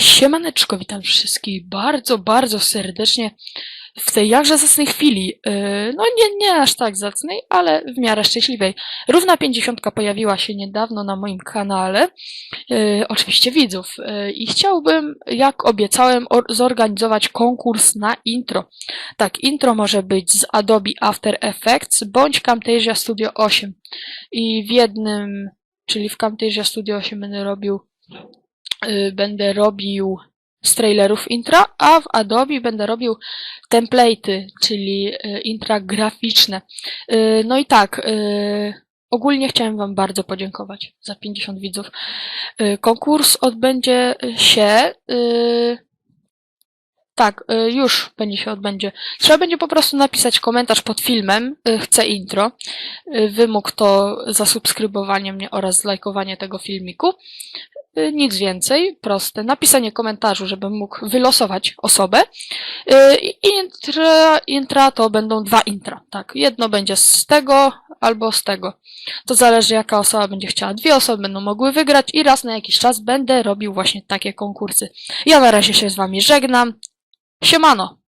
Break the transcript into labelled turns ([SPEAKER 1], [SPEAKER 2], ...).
[SPEAKER 1] Siemaneczko, witam wszystkich bardzo, bardzo serdecznie w tej jakże zacnej chwili. Yy, No nie, nie aż tak zacnej, ale w miarę szczęśliwej. Równa pięćdziesiątka pojawiła się niedawno na moim kanale, yy, oczywiście widzów. Yy, I chciałbym, jak obiecałem, or- zorganizować konkurs na intro. Tak, intro może być z Adobe After Effects bądź Camtasia Studio 8. I w jednym, czyli w Camtasia Studio 8 będę robił y, będę robił z trailerów intra, a w Adobe będę robił template'y, czyli y, intra graficzne. Y, No i tak, y, ogólnie chciałem Wam bardzo podziękować za 50 widzów. Y, Konkurs odbędzie się. y, Tak, y, już będzie się odbędzie. Trzeba będzie po prostu napisać komentarz pod filmem, y, chcę intro. Y, Wymóg to zasubskrybowanie mnie oraz zlajkowanie tego filmiku. Y, Nic więcej, proste. Napisanie komentarzu, żebym mógł wylosować osobę. Y, intra, intra to będą dwa intra. Tak, jedno będzie z tego albo z tego. To zależy, jaka osoba będzie chciała. Dwie osoby będą mogły wygrać i raz na jakiś czas będę robił właśnie takie konkursy. Ja na razie się z wami żegnam. Siemano!